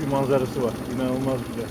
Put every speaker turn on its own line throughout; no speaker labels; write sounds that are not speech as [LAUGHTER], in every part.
bir manzarası var. İnanılmaz güzel.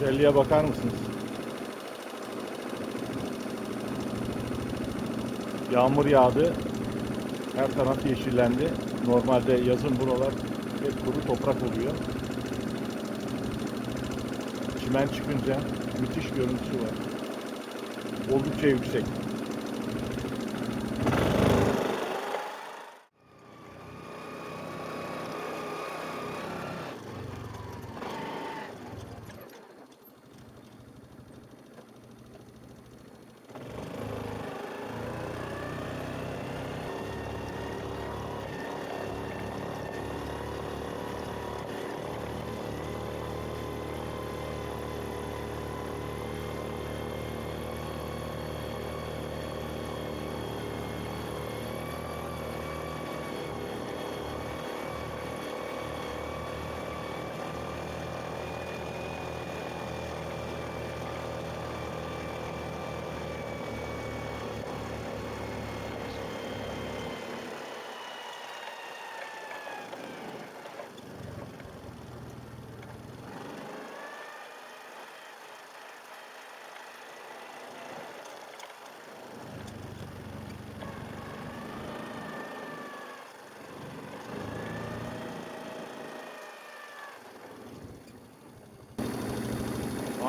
Güzelliğe bakar mısınız? Yağmur yağdı. Her taraf yeşillendi. Normalde yazın buralar hep kuru toprak oluyor. Çimen çıkınca müthiş görüntüsü var. Oldukça yüksek.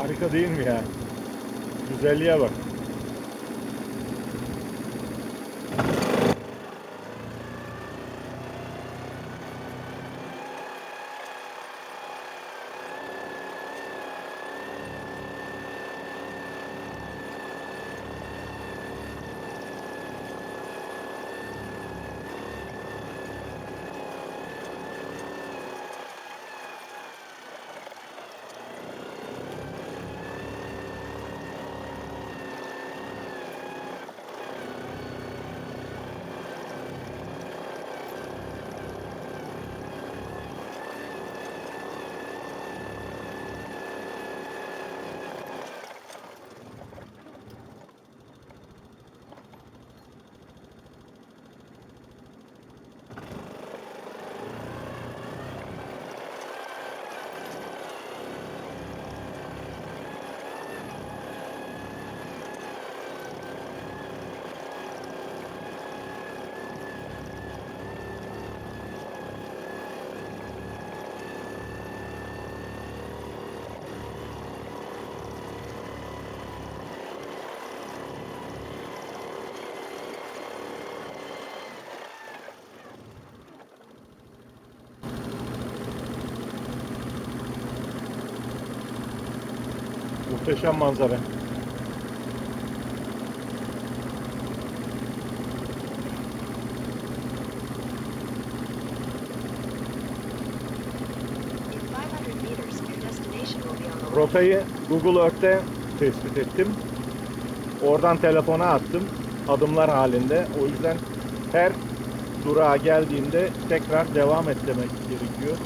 Harika değil mi ya? Güzelliğe bak.
The left.
Rotayı Google Earth'te tespit ettim. Oradan telefona attım. Adımlar halinde. O yüzden her durağa geldiğinde tekrar devam et demek gerekiyor.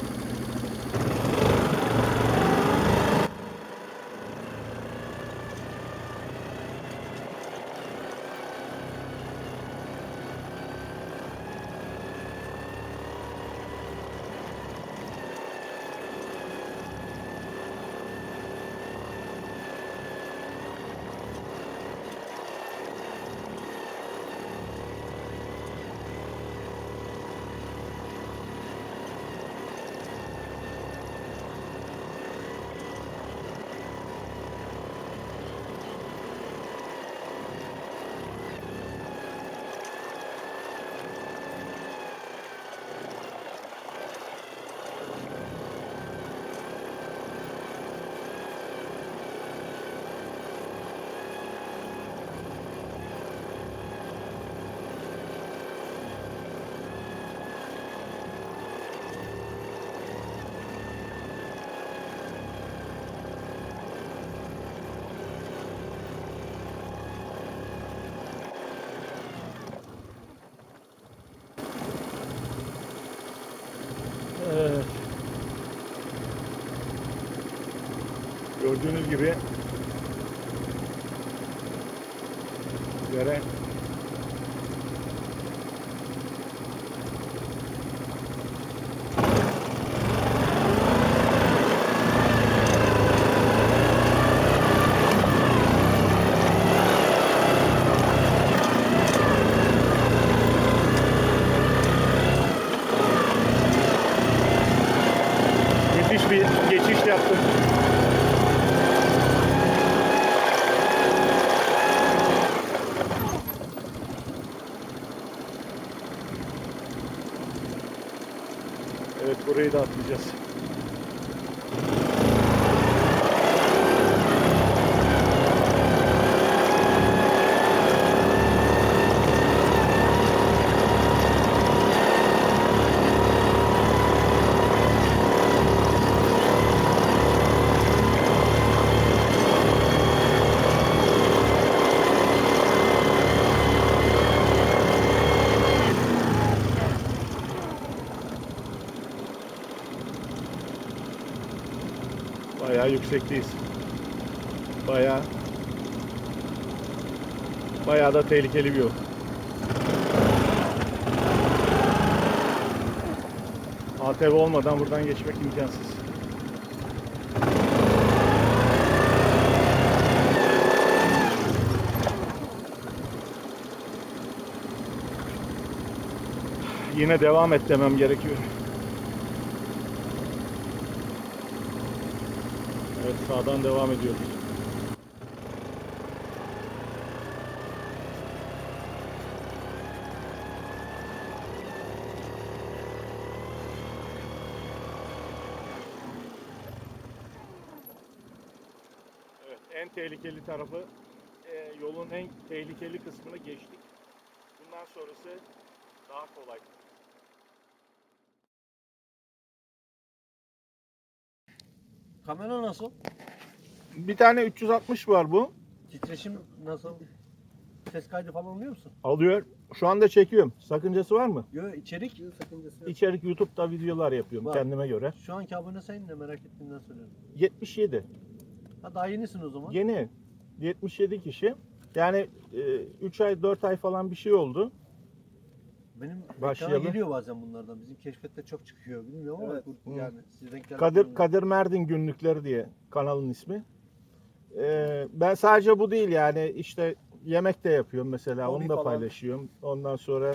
Gördüğünüz gibi dere müthiş bir geçiş yaptım. Evet burayı da atlayacağız. Bayağı yüksekteyiz. Bayağı bayağı da tehlikeli bir yol. ATV olmadan buradan geçmek imkansız. Yine devam et demem gerekiyor. Evet sağdan devam ediyoruz. Evet en tehlikeli tarafı e, yolun en tehlikeli kısmını geçtik. Bundan sonrası daha kolay.
Kamera nasıl?
Bir tane 360 var bu.
Titreşim nasıl? Ses kaydı falan alıyor musun?
Alıyor. Şu anda çekiyorum. Sakıncası var mı?
Yok içerik. sakıncası yok.
İçerik YouTube'da videolar yapıyorum
Var.
kendime göre.
Şu anki abone sayın ne merak ettiğimden soruyorum.
77.
Ha daha yenisin o zaman.
Yeni 77 kişi. Yani 3 ay 4 ay falan bir şey oldu.
Benim
Başlayalım.
ekrana geliyor bazen bunlardan. Bizim keşfette çok çıkıyor. Bilmiyorum ama bu-
Hı.
yani siz denk
Kadir
mi?
Kadir Merdin günlükleri diye kanalın ismi. Ee, ben sadece bu değil yani işte yemek de yapıyorum mesela
Hobi
onu da
falan.
paylaşıyorum. Ondan sonra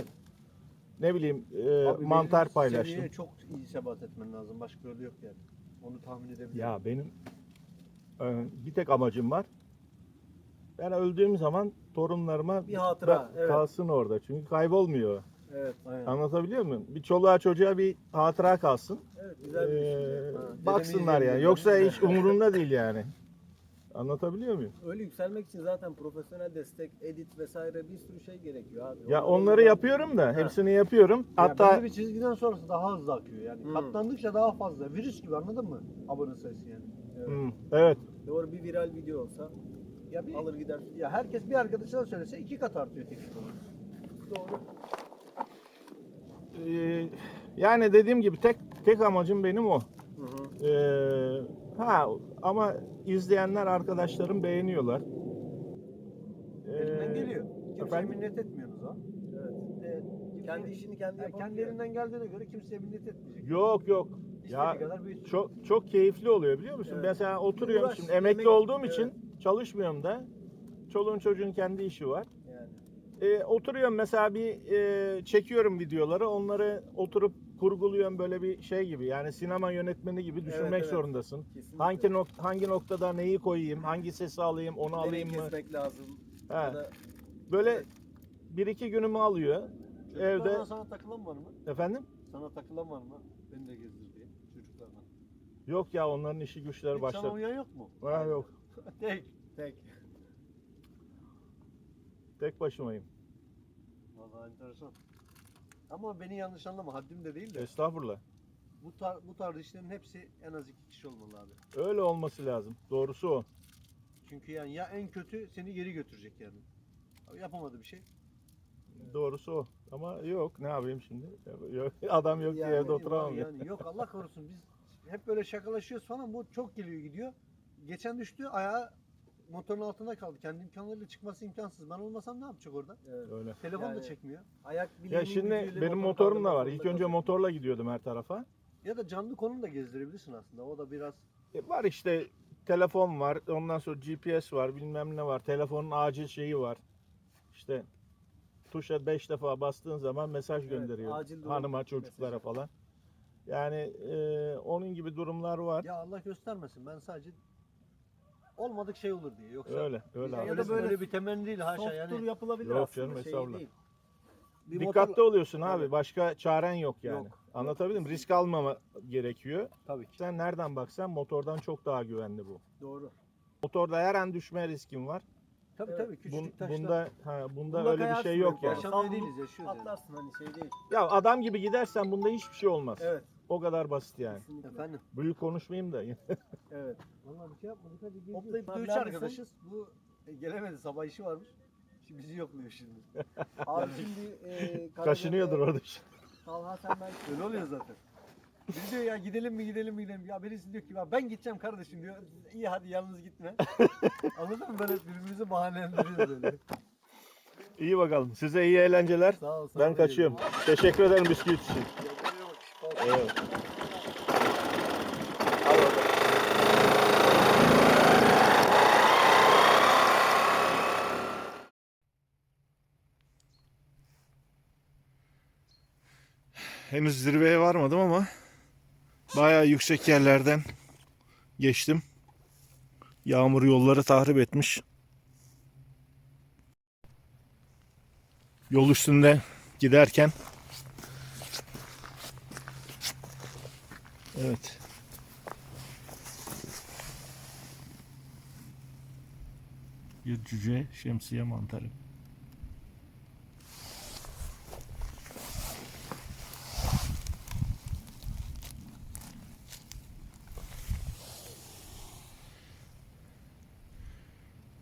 ne bileyim e,
Abi
mantar
belli
paylaştım.
seviyeye çok iyi sebat etmen lazım. Başka yolu yok yani. Onu tahmin edebilirim.
Ya benim e, bir tek amacım var. Ben öldüğüm zaman torunlarıma
Bir hatıra, evet.
kalsın orada. Çünkü kaybolmuyor.
Evet. Aynen.
Anlatabiliyor muyum? Bir çoluğa çocuğa bir hatıra kalsın.
Evet güzel bir
Ee,
düşünce. Ha, dedemi
baksınlar yani. Yoksa hiç [LAUGHS] umurunda değil yani. Anlatabiliyor muyum?
Öyle yükselmek için zaten profesyonel destek, edit vesaire bir sürü şey gerekiyor abi.
Ya
Onları
yapıyorum da hepsini yapıyorum.
Ya
Hatta
belli bir çizgiden sonrası daha hızlı akıyor yani.
Hmm.
Katlandıkça daha fazla. Virüs gibi anladın mı? Abone sayısı yani.
Evet.
Hmm, evet.
Doğru bir viral video olsa
Ya bir,
alır gider.
ya herkes bir arkadaşına söylese iki kat artıyor teknik olarak.
Doğru.
Ee, yani dediğim gibi tek tek amacım benim o.
Hı hı.
Ee, ha ama izleyenler arkadaşlarım beğeniyorlar.
Elinden
Ee,
geliyor. Kimseye
efendim?
minnet etmiyorsunuz ha.
Evet.
Ee,
Kendi işini kendi
yani kendi elinden geldiğine göre kimseye minnet etmeyecek.
Yok yok.
İstediği
Ya
kadar büyüsün.
çok çok keyifli oluyor biliyor musun?
Evet.
Mesela oturuyorum
Uğraş,
şimdi emekli
yemek-
olduğum
evet.
için çalışmıyorum da. Çoluğun çocuğun kendi işi var. Ee, oturuyorum mesela bir e, çekiyorum videoları. Onları oturup kurguluyorum böyle bir şey gibi. Yani sinema yönetmeni gibi düşünmek
evet.
zorundasın.
Kesinlikle.
Hangi nok- hangi noktada neyi koyayım, hangi sesi alayım, onu
Nereyi
alayım mı?
kesmek lazım.
He.
Da
Böyle bir iki günümü alıyor.
Çocuklardan
Evde
sana takılan var mı?
efendim?
Sana takılan var mı? Beni de gezdir diye çocuklardan.
Yok ya onların işi güçleri
Hiç sana
başladı.
uyan yok mu?
Ha, yok. [LAUGHS]
Tek.
tek.
Tek başımayım.
Vallahi enteresan. Ama beni yanlış anlama haddim de değil de
Estağfurullah.
bu, tar bu tarz işlerin hepsi en az iki kişi olmalı abi.
Öyle olması lazım. Doğrusu o.
Çünkü yani ya en kötü seni geri götürecek yani. Yapamadı bir şey.
Doğrusu o. Ama yok ne yapayım şimdi? Yok, [LAUGHS] adam yok diye evde oturamam. ya.
Yani yok Allah korusun biz hep böyle şakalaşıyoruz falan bu çok geliyor gidiyor. geçen düştü ayağı motorun altında kaldı. Kendi imkanlarıyla çıkması imkansız. Ben olmasam ne yapacak orada?
Evet.
Öyle.
Telefon da
Yani-
çekmiyor.
Ayak
Ya
bileğinin
şimdi
gücüyle
benim
motor
motorum da
kaldırmak
var.
zorunda
İlk önce
kalıyor.
motorla gidiyordum her tarafa.
Ya da canlı konum da gezdirebilirsin aslında. O da biraz
E, var işte telefon var. Ondan sonra GPS var. Bilmem ne var. Telefonun acil şeyi var. İşte tuşa 5 defa bastığın zaman mesaj
Evet,
gönderiyor.
acil durum
Hanıma, çocuklara
mesajı.
falan. Yani e, onun gibi durumlar var.
ya Allah göstermesin. Ben sadece olmadık şey olur diye. Yoksa
Öyle, öyle
Ya
abi.
da
öyle,
böyle
bir temenni değil haşa
Soft
yani.
tur yapılabilir
Yok
aslında.
canım,
şey
estağfurullah.
değil. Bir
Dikkatli
motor-
oluyorsun abi.
Evet.
Başka çaren yok yani.
Yok.
Anlatabildim mi? Risk almama gerekiyor.
Tabii ki.
Sen nereden baksan motordan çok daha güvenli bu.
Doğru.
Motorda her an düşme riskin var.
Tabii
Evet.
tabii.
Bun-
Küçücük taşlar.
bunda ha, bunda
Bunda
öyle bir
kayarsın
şey yok
böyle.
yani.
Yaşamda
Tam
değiliz yaşıyoruz yani.
Atlarsın hani şey değil.
Ya adam gibi gidersen bunda hiçbir şey olmaz.
Evet.
O kadar basit yani.
Kesinlikle.
Efendim.
Büyük konuşmayayım da. [LAUGHS]
Evet.
Vallahi bir şey yapmadık hadi geziyoruz.
Hoplayıp
Biz üç arkadaşız. Bu e, gelemedi sabah işi varmış. Şimdi bizi yokluyor şimdi. [LAUGHS]
Abi şimdi e, [LAUGHS]
Kaşınıyordur orada.
Talha sen ben
Öyle oluyor zaten. Biri diyor ya gidelim mi gidelim mi gidelim. Ya birisi diyor ki ya ben gideceğim kardeşim diyor. İyi hadi yalnız gitme. Anladın mı? Böyle birbirimizi bahanelendiriyoruz böyle.
İyi bakalım. Size iyi eğlenceler.
Sağ ol.
Ben kaçıyorum. Teşekkür ederim bisküvit için. Henüz zirveye varmadım ama bayağı yüksek yerlerden geçtim. Yağmur yolları tahrip etmiş. Yol üstünde giderken Evet. Bir cüce şemsiye mantarı.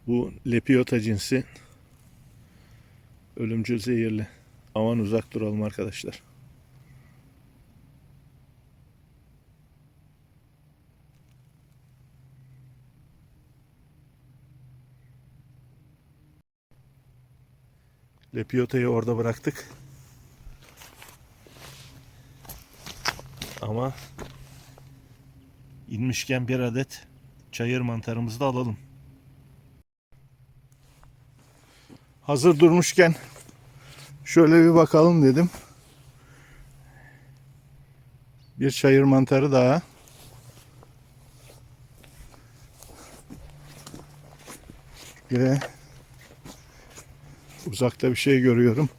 Bu Lepiota cinsi ölümcül zehirli. Aman uzak duralım arkadaşlar. Lepiota'yı orada bıraktık. Ama inmişken bir adet çayır mantarımızı da alalım. Hazır durmuşken şöyle bir bakalım dedim. Bir çayır mantarı daha. Ve uzakta bir şey görüyorum.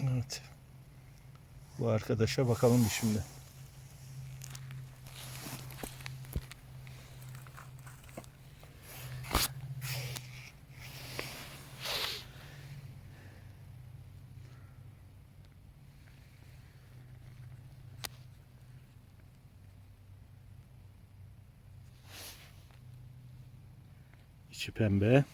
Evet. Bu arkadaşa bakalım şimdi. İçi pembe.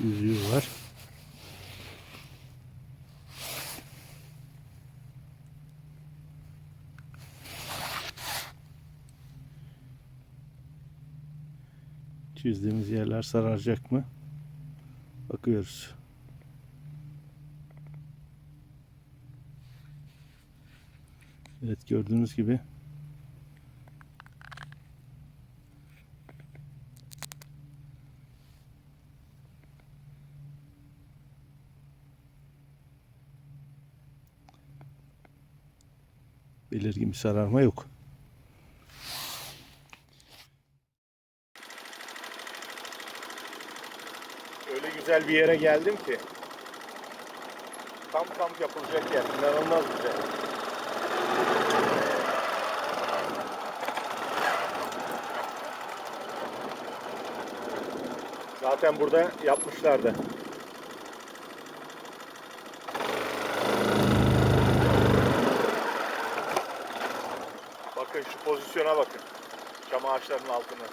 Yüzüğü var. Çizdiğimiz yerler sararacak mı? Bakıyoruz. Evet gördüğünüz gibi belirgin bir sararma yok. Öyle güzel bir yere geldim ki. Tam kamp yapılacak yer. İnanılmaz güzel. Zaten burada yapmışlardı. pozisyona bakın. Çam ağaçlarının altına.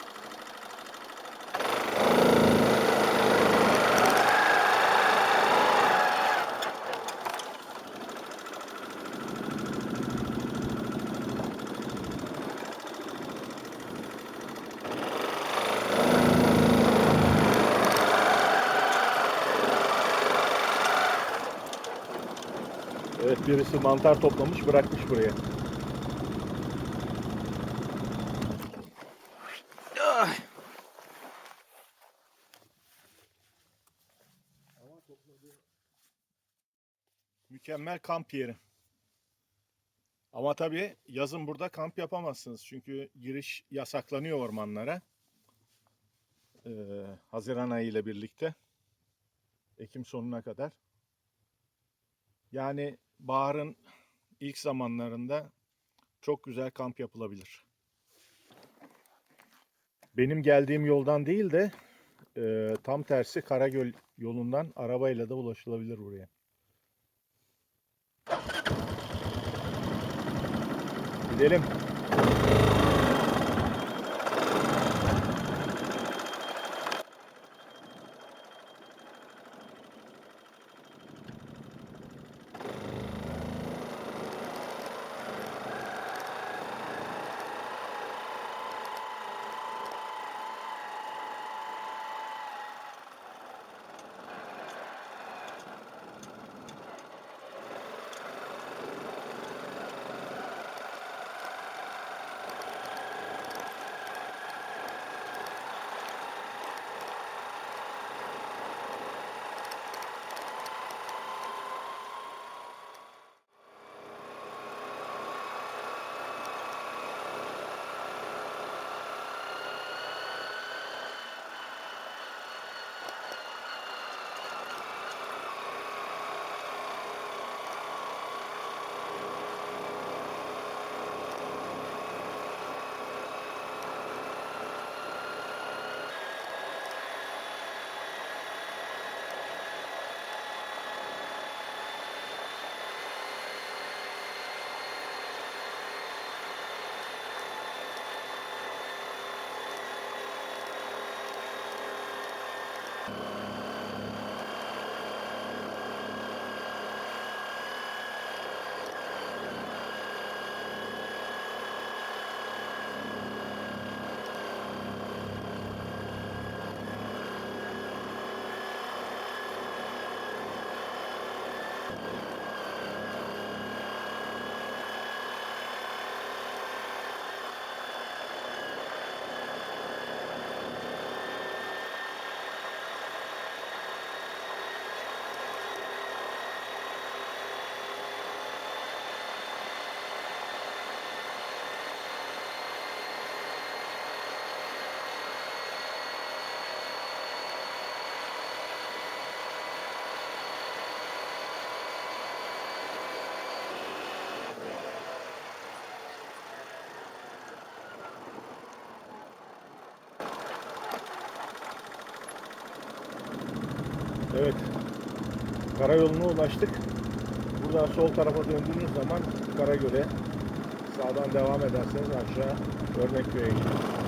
Evet birisi mantar toplamış bırakmış buraya. Mükemmel kamp yeri. Ama tabii yazın burada kamp yapamazsınız. Çünkü giriş yasaklanıyor ormanlara. Ee, Haziran ayı ile birlikte. Ekim sonuna kadar. Yani baharın ilk zamanlarında çok güzel kamp yapılabilir. Benim geldiğim yoldan değil de e, tam tersi Karagöl yolundan arabayla da ulaşılabilir buraya. Gidelim. Karayoluna ulaştık. Buradan sol tarafa döndüğünüz zaman Karagöl'e sağdan devam ederseniz aşağı Örnekköy'e gidiyoruz.